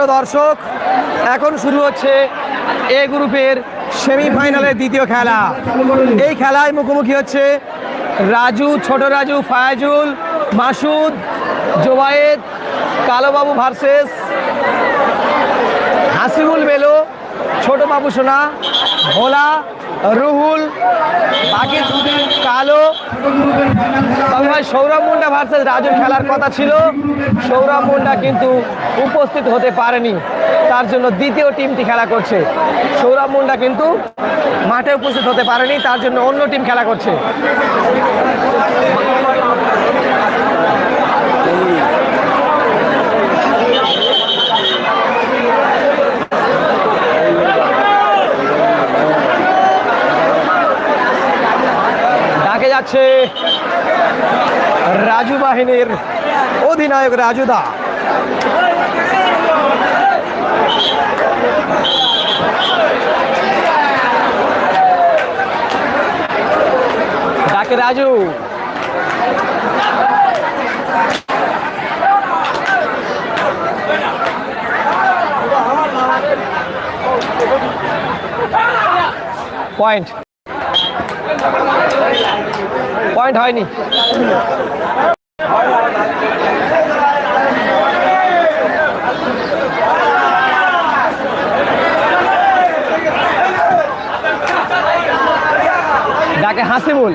প্রিয় দর্শক, এখন শুরু হচ্ছে এ গ্রুপের সেমিফাইনালের দ্বিতীয় খেলা। এই খেলায় মুখোমুখি হচ্ছে রাজু, ছোট রাজু, ফায়াজুল, মাসুদ, জোবায়েদ, কালোবাবু ভার্সেস হাসিবুল বেলো, ছোট বাবু সোনা, ভোলা রুহুল, বাকি কালো। তবে সৌরভ মুন্ডা ভার্সেস রাজুর খেলার কথা ছিল। সৌরভ মুন্ডা কিন্তু উপস্থিত হতে পারেনি। তার জন্য দ্বিতীয় টিমটি খেলা করছে। সৌরভ মুন্ডা কিন্তু মাঠে উপস্থিত হতে পারেনি, তার জন্য অন্য টিম খেলা করছে ডাকে যাচ্ছে রাজু বাহিনীর অধিনায়ক রাজুদা ডাকে রাজু পয়েন্ট পয়েন্ট হয়নি ডাকে হাসিবুল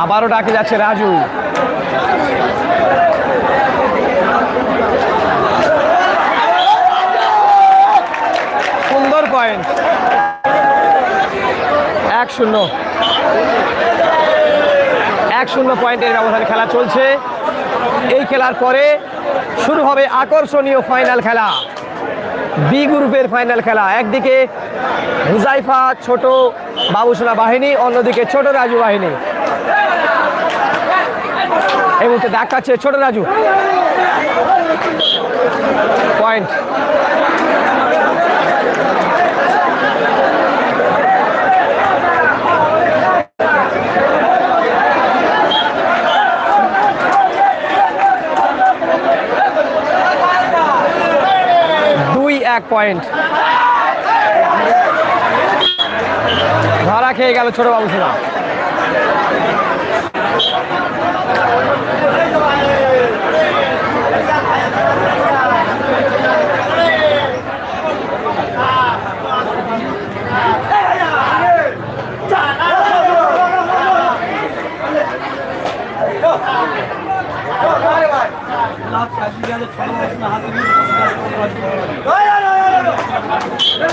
আবারও ডাকে যাচ্ছে রাজু সুন্দর পয়েন্ট। এক শূন্য। এক শূন্য পয়েন্টের ব্যবধানে খেলা চলছে। এই খেলার পরে শুরু হবে আকর্ষণীয় ফাইনাল খেলা। বি গ্রুপের ফাইনাল খেলা। একদিকে হুজাইফা ছোট বাবুসোনা বাহিনী, অন্যদিকে ছোট রাজু বাহিনী। এই মুহূর্তে দেখাচ্ছে ছোট রাজু। পয়েন্ট দুই এক পয়েন্ট। ধরা খেয়ে গেল ছোট বাবু সিনা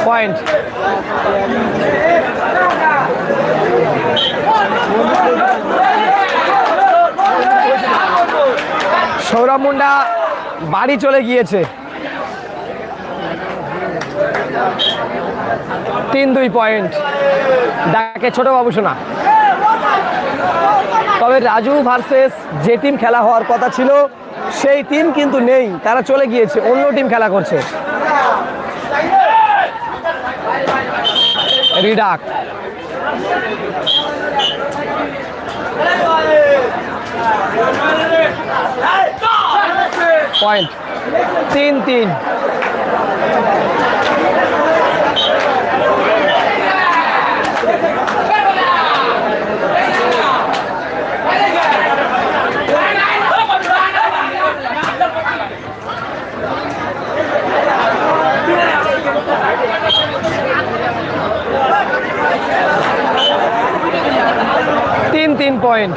পয়েন্ট সৌরভ মুন্ডা বাড়ি চলে গিয়েছে। তিন দুই পয়েন্ট ডাকে ছোট বাবু শোনা তবে রাজু ভার্সেস যে টিম খেলা হওয়ার কথা ছিল, সেই টিম কিন্তু নেই। তারা চলে গিয়েছে, অন্য টিম খেলা করছে। রিডাক পয়েন্ট তিন তিন তিন পয়েন্ট।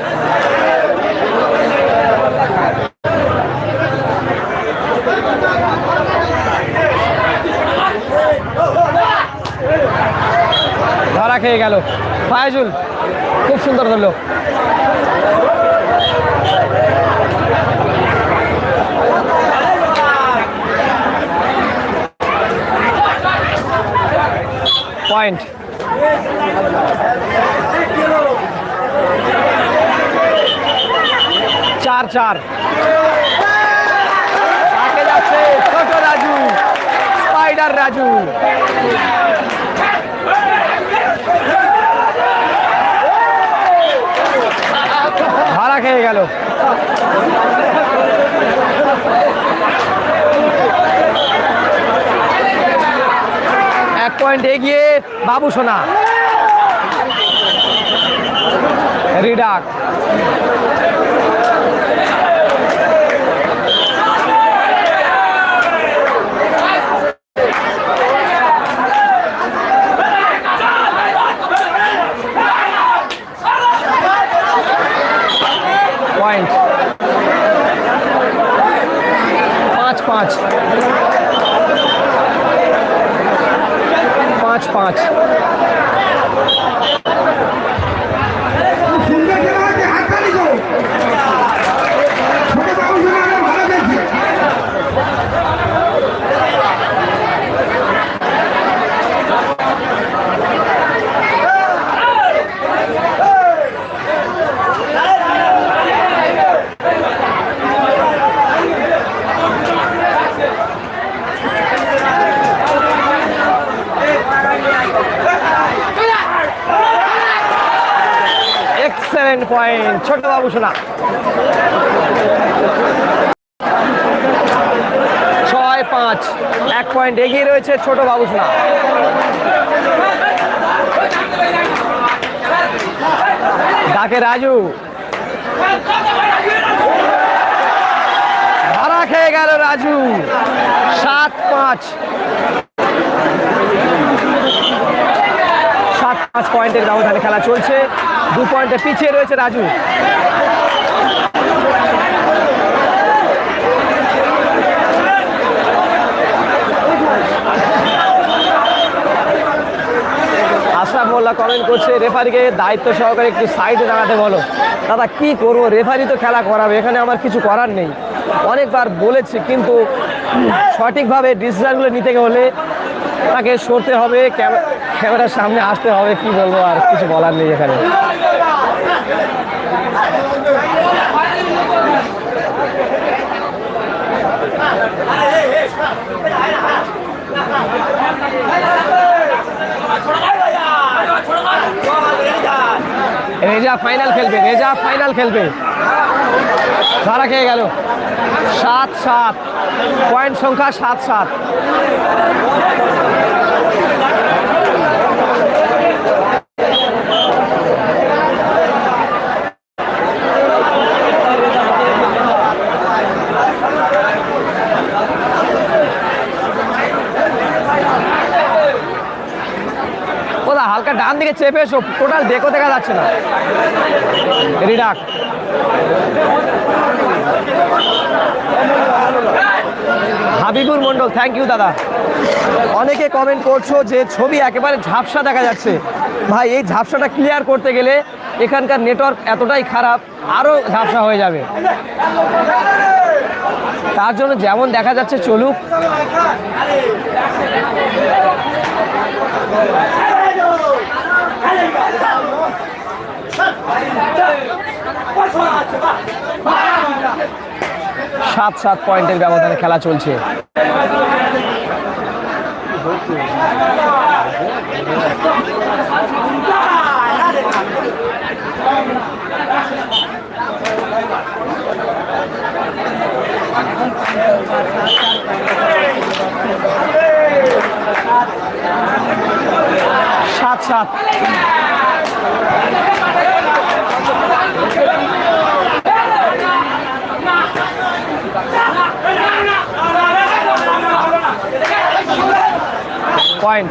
ধরা খেয়ে গেল। ফায়াজুল খুব সুন্দর ধরলো। পয়েন্ট। চার চার। যাচ্ছে ছোট রাজু, স্পাইডার রাজু। ভাড়া খেয়ে গেল। এক পয়েন্ট এগিয়ে বাবু সোনা। রিডাক পয়েন্ট পাঁচ পাঁচ পাঁচ পাঁচ সুন্দর খেলা হচ্ছে হাততালি করো ছোট বাবু সোনারা ভালো খেলছে এক্সেলেন্ট পয়েন্ট, ছোট বাবু সোনা ছয় পাঁচ, এক পয়েন্ট এগিয়ে রয়েছে ছোট বাবু সোনা ডাকে রাজু। ভাড়া খেয়ে গেল রাজু। সাত পাঁচ সাত পাঁচ পয়েন্টের ব্যবধানে খেলা চলছে। দু পয়েন্টে পিছিয়ে রয়েছে রাজু। আশরাফ মোল্লা কমেন্ট করছে, রেফারিকে দায়িত্ব সহকারে একটু সাইডে দাঁড়াতে বলো। দাদা, কি করব? রেফারি তো খেলা করাবে, এখানে আমার কিছু করার নেই। অনেকবার বলেছি, কিন্তু সঠিকভাবে ডিসিশনগুলো নিতে হলে তাকে সরতে হবে। ক্যামেরার সামনে আসতে হবে, কি বলব আর কিছু বলার নেই এখানে। রেজা ফাইনাল খেলবে, রেজা ফাইনাল খেলবে। ধরা খেয়ে গেল। সাত সাত। পয়েন্ট সংখ্যা সাত সাত। দিকে চেপে এসো টোটাল ডেকো দেখা যাচ্ছে না। রিডাক। হাবিবুর মন্ডল থ্যাংক ইউ দাদা। অনেকে কমেন্ট করছ যে ছবি একেবারে ঝাপসা দেখা যাচ্ছে। ভাই, এই ঝাপসাটা ক্লিয়ার করতে গেলে এখানকার নেটওয়ার্ক এতটাই খারাপ আরও ঝাপসা হয়ে যাবে। তার জন্য যেমন দেখা যাচ্ছে, চলুক। সাত সাত পয়েন্টের ব্যবধানে খেলা চলছে। সাত সাত। পয়েন্ট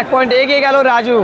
এক পয়েন্ট এগিয়ে গেল রাজু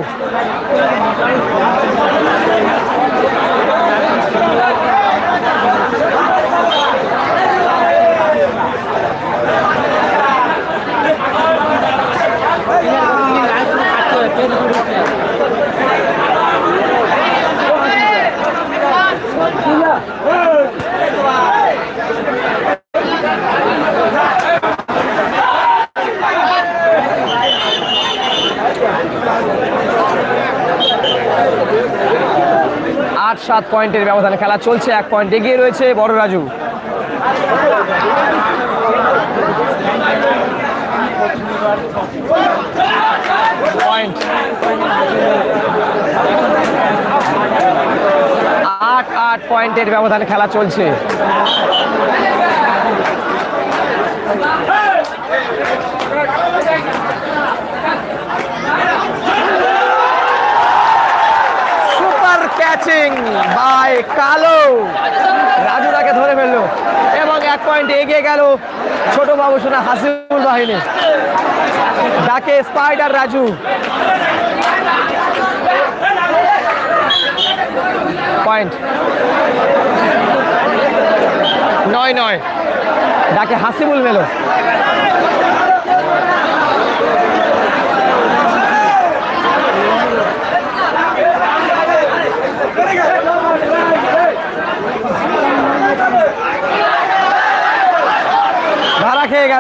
আট সাত পয়েন্টের ব্যবধানে খেলা চলছে, এক পয়েন্ট এগিয়ে রয়েছে বড় রাজু। পয়েন্ট। আট আট পয়েন্টের ব্যবধানে খেলা চলছে। বাই কালো। রাজু তাকে ধরে ফেলল। এবং এক পয়েন্ট এগিয়ে গেল ছোট বাবু সোনা হাসিবুল বাহিনী। ডাকে স্পাইডার রাজু। পয়েন্ট নয় নয়। ডাকে হাসিবুল মেলো।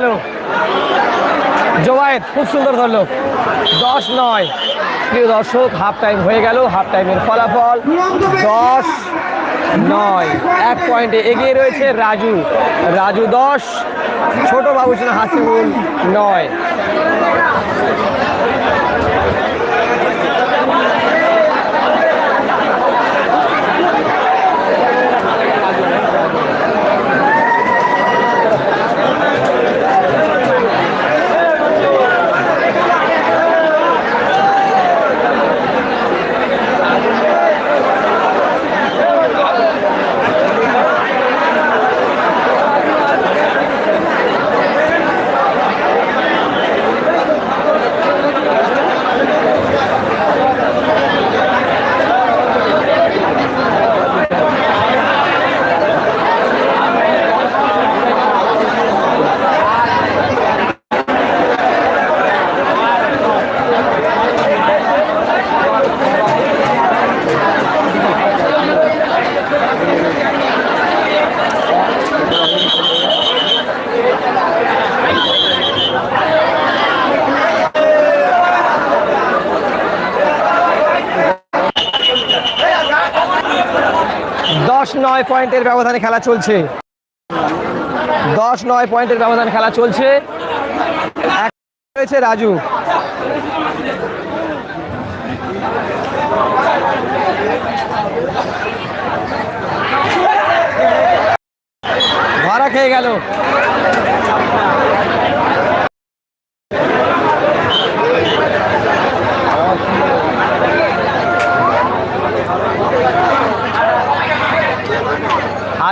ভাড়া জবায়েত খুব সুন্দর ধরলো। দশ নয়। প্রিয় দর্শক হাফ টাইম হয়ে গেল হাফ টাইমের ফলাফল। দশ নয়। এক পয়েন্টে এগিয়ে রয়েছে রাজু। রাজু দশ, ছোট বাবুসেন হাসিবুল নয় দশ নয় পয়েন্টের ব্যবধানে খেলা চলছে। দশ, নয় পয়েন্টের ব্যবধানে খেলা চলছে। রয়েছে রাজু। ধরা খেয়ে গেল।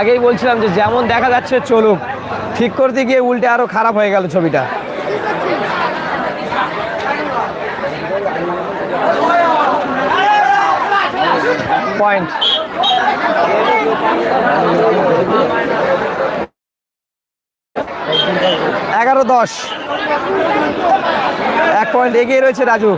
আগেই বলছিলাম যে যেমন দেখা যাচ্ছে, চলুক। ঠিক করতে গিয়ে উল্টে আরও খারাপ হয়ে গেল ছবিটা। পয়েন্ট এগারো দশ। এক পয়েন্ট এগিয়ে রয়েছে রাজু।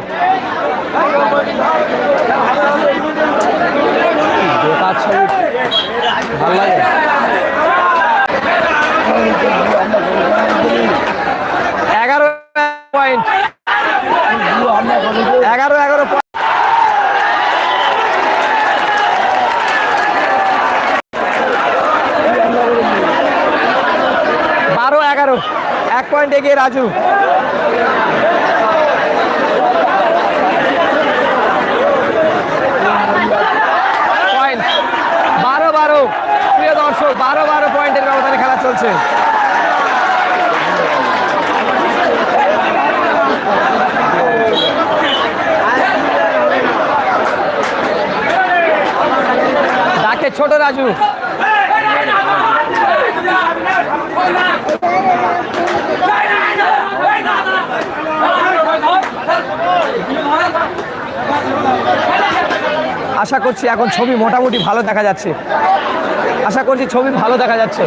এগারো পয়েন্ট এগারো এগারো point। বারো এগারো। এক পয়েন্ট এগিয়ে রাজু পয়েন্ট বারো বারো প্রিয় দর্শক বারো বারো পয়েন্টের ব্যবধানে খেলা চলছে ডাকে ছোট রাজু। আশা করছি এখন ছবি মোটামুটি ভালো দেখা যাচ্ছে। আশা করছি ছবি ভালো দেখা যাচ্ছে।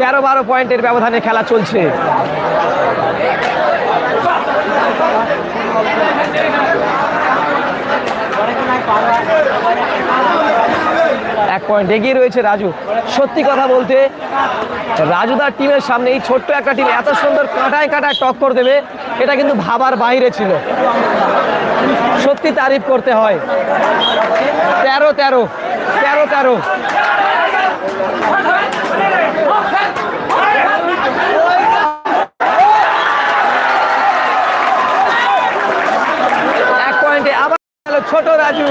তেরো বারো পয়েন্টের ব্যবধানে খেলা চলছে। এক পয়েন্ট এগিয়ে রয়েছে রাজু। সত্যি কথা বলতে রাজুদার টিমের সামনে এই ছোট্ট একটা টিম এত সুন্দর কাঁটায় কাঁটায় টক্কর দেবে, এটা কিন্তু ভাবার বাইরে ছিল। সত্যি তারিফ করতে হয়। তেরো তেরো তেরো তেরো এক পয়েন্টে আবার গেল ছোট রাজু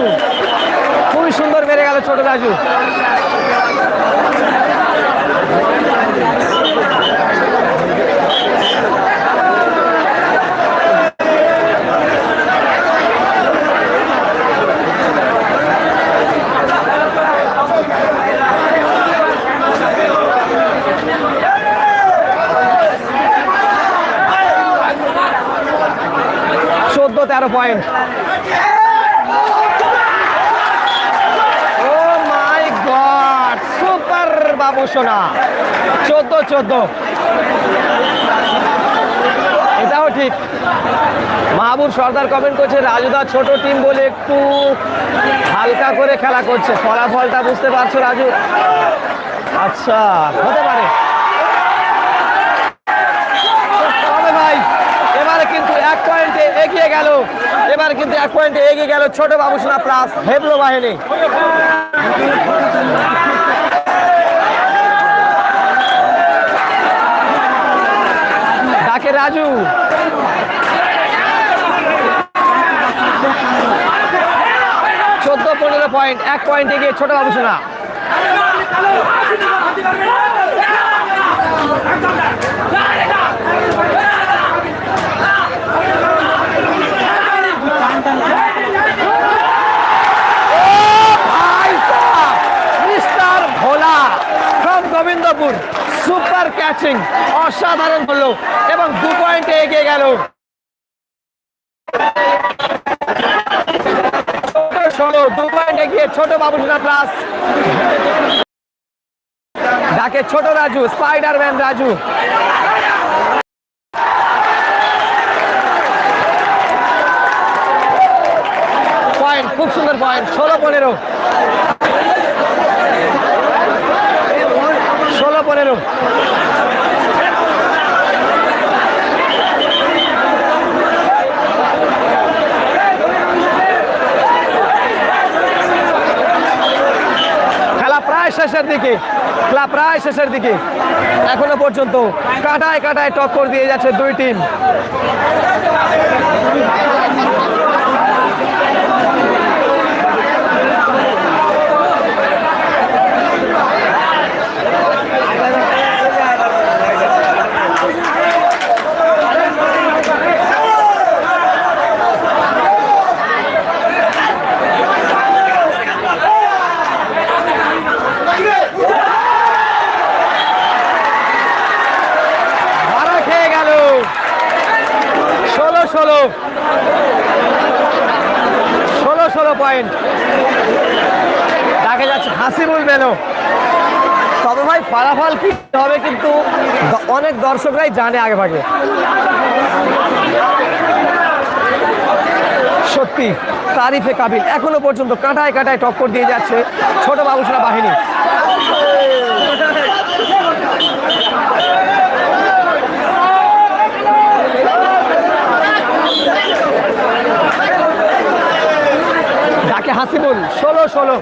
খুবই সুন্দর মেরে গেল ছোট রাজু চোদ্দ তেরো point O my god super Babu Sona চোদ্দ চোদ্দ। এটাও ঠিক। মাহবুব সর্দার কমেন্ট করছে রাজুদা ছোট টিম বলে একটু হালকা করে খেলা করছে। ফলাফলটা বুঝতে পারছ, রাজু? আচ্ছা হতে পারে। ভাই, এবারে কিন্তু এক পয়েন্টে এগিয়ে গেল। এবারে কিন্তু এক পয়েন্টে এগিয়ে গেল ছোট বাবুসোনা প্লাস হেবলো বাহিনী ডাকে রাজু। চোদ্দ পনেরো পয়েন্ট এক পয়েন্ট গিয়ে ছোট বাবুসোনা ভাই ক্যাচিং অসাধারণ হলো এবং দু পয়েন্টে এগিয়ে গেল। ষোলো, দু পয়েন্ট এগিয়ে ছোট বাবুসোনা প্লাস ডাকে ছোট রাজু স্পাইডারম্যান রাজু। পয়েন্ট খুব সুন্দর পয়েন্ট ষোলো, পনেরো ষোলো পনেরো শেষের দিকে, খেলা প্রায় শেষের দিকে। এখনও পর্যন্ত কাটায় কাটায় টক্কর দিয়ে যাচ্ছে দুই টিম মারা খেয়ে গেল ষোলো ষোলো ষোলো ষোলো পয়েন্ট দেখা যাচ্ছে হাসিবুল মেলো তবে ভাই, ফলাফল কি হবে কিন্তু অনেক দর্শকরাই জানে আগে ভাগে। সত্যি, তারিফে কাবিল। এখনও পর্যন্ত কাঁটায় কাঁটায় টক্কর দিয়ে যাচ্ছে ছোট বাবুসরা বাহিনী। ডাকে হাসিবুল ষোলো ষোলো।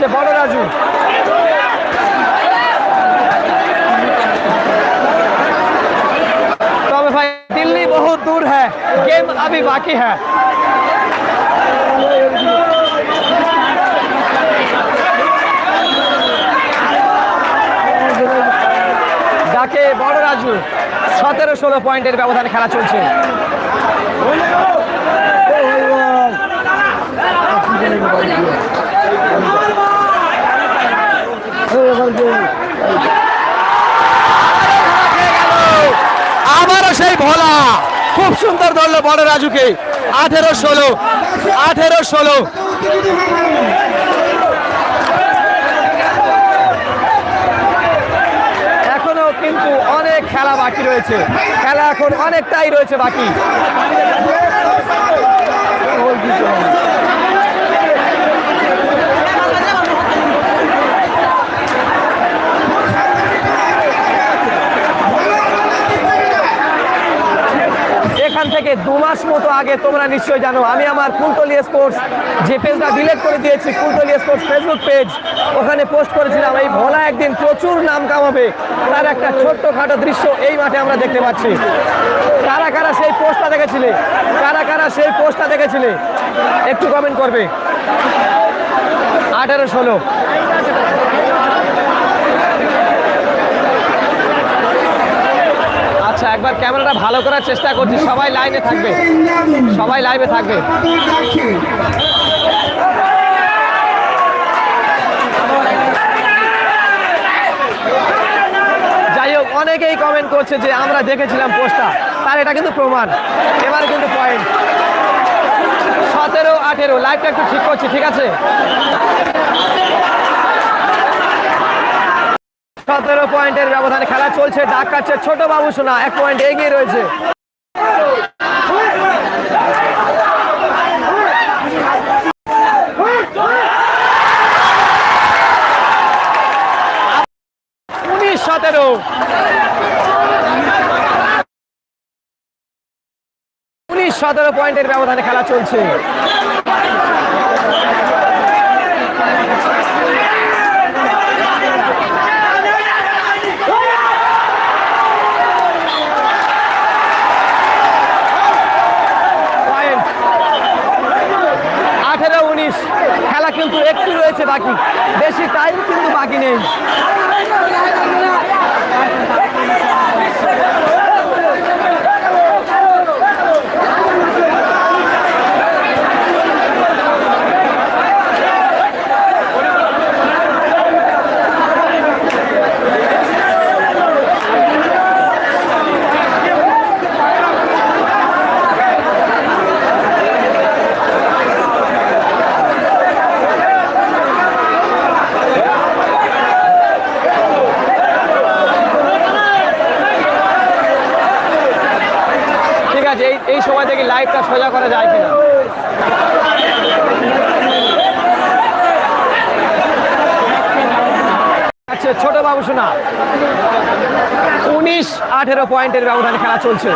যাচ্ছে বড় রাজু তবে ভাই দিল্লি বহু দূর হ্যাঁ গেম আবি বাকি হ্যাঁ ডাকে বড় রাজু সতেরো ষোলো পয়েন্টের ব্যবধানে খেলা চলছে Thank you. সেই ভোলা। খুব সুন্দর ধরলো বড় রাজুকে। আঠেরো ষোলো আঠেরো ষোলো। এখনও কিন্তু অনেক খেলা বাকি রয়েছে। খেলা এখন অনেকটাই রয়েছে বাকি। এখান থেকে দু মাস মতো আগে তোমরা নিশ্চয়ই জানো, আমি আমার কুলতলি স্পোর্টস যে পেজটা ডিলেট করে দিয়েছি কুলতলি স্পোর্টস ফেসবুক পেজ ওখানে পোস্ট করেছিলাম, এই ভোলা একদিন প্রচুর নাম কামাবে, তার একটা ছোট্টখাটো দৃশ্য এই মাঠে আমরা দেখতে পাচ্ছি। কারা কারা সেই পোস্টটা দেখেছিলে? কারা কারা সেই পোস্টটা দেখেছিলে? একটু কমেন্ট করবে। আঠারো, ষোলো। একবার ক্যামেরাটা ভালো করার চেষ্টা করছি। সবাই লাইনে থাকবে। সবাই লাইভে থাকবে। যাই হোক, অনেকেই কমেন্ট করছে যে আমরা দেখেছিলাম পোস্টটা। তার এটা কিন্তু প্রমাণ। এবার কিন্তু পয়েন্ট সতেরো, আঠেরো লাইভটা একটু ঠিক করছি, ঠিক আছে? সতেরো পয়েন্টের ব্যবধানে খেলা চলছে ডাক কাটছে ছোট বাবু সোনা, এক পয়েন্ট এগিয়ে রয়েছে। উনিশ সতেরো। উনিশ সতেরো পয়েন্টের ব্যবধানে খেলা চলছে পয়েন্ট আঠেরো উনিশ খেলা কিন্তু একটু রয়েছে বাকি। বেশি টাইম কিন্তু বাকি নেই ঠিক আছে এই এই সময় থেকে লাইভটা সোজা করা যায় কিনা বাবু শোনা উনিশ আঠেরো পয়েন্টের ব্যবধানে খেলা চলছে।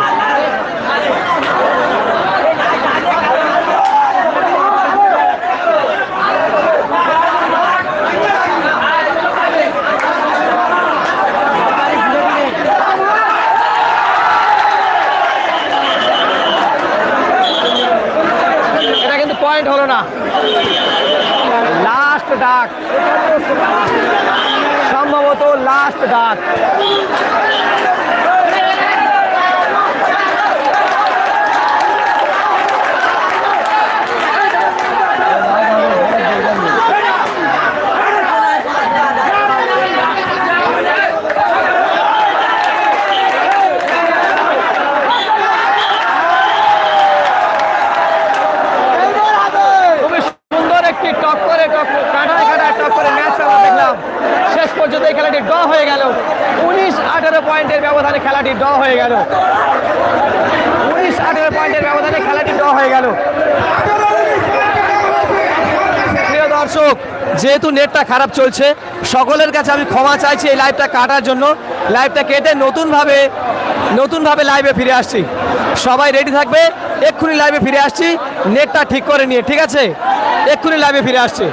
পয়েন্ট হলো না। লাস্ট ডাক লাস্ট ডাক খুবই সুন্দর একটি টক করে টক কাটায় কাটায় টক করে ম্যাচ আমরা দেখলাম শেষ পর্যন্ত এই খেলাটি ড হয়ে গেল উনিশ আঠারো পয়েন্টের ব্যবধানে খেলাটি ড হয়ে গেল উনিশ আঠারো পয়েন্টের ব্যবধানে খেলাটি ড হয়ে গেল প্রিয় দর্শক হোক যেহেতু নেটটা খারাপ চলছে, সকলের কাছে আমি ক্ষমা চাইছি এই লাইভটা কাটার জন্য। লাইভটা কেটে নতুনভাবে নতুনভাবে লাইভে ফিরে আসছি। সবাই রেডি থাকবে? এক্ষুনি লাইভে ফিরে আসছি। নেটটা ঠিক করে নিয়ে, ঠিক আছে? এক্ষুনি লাইভে ফিরে আসছি।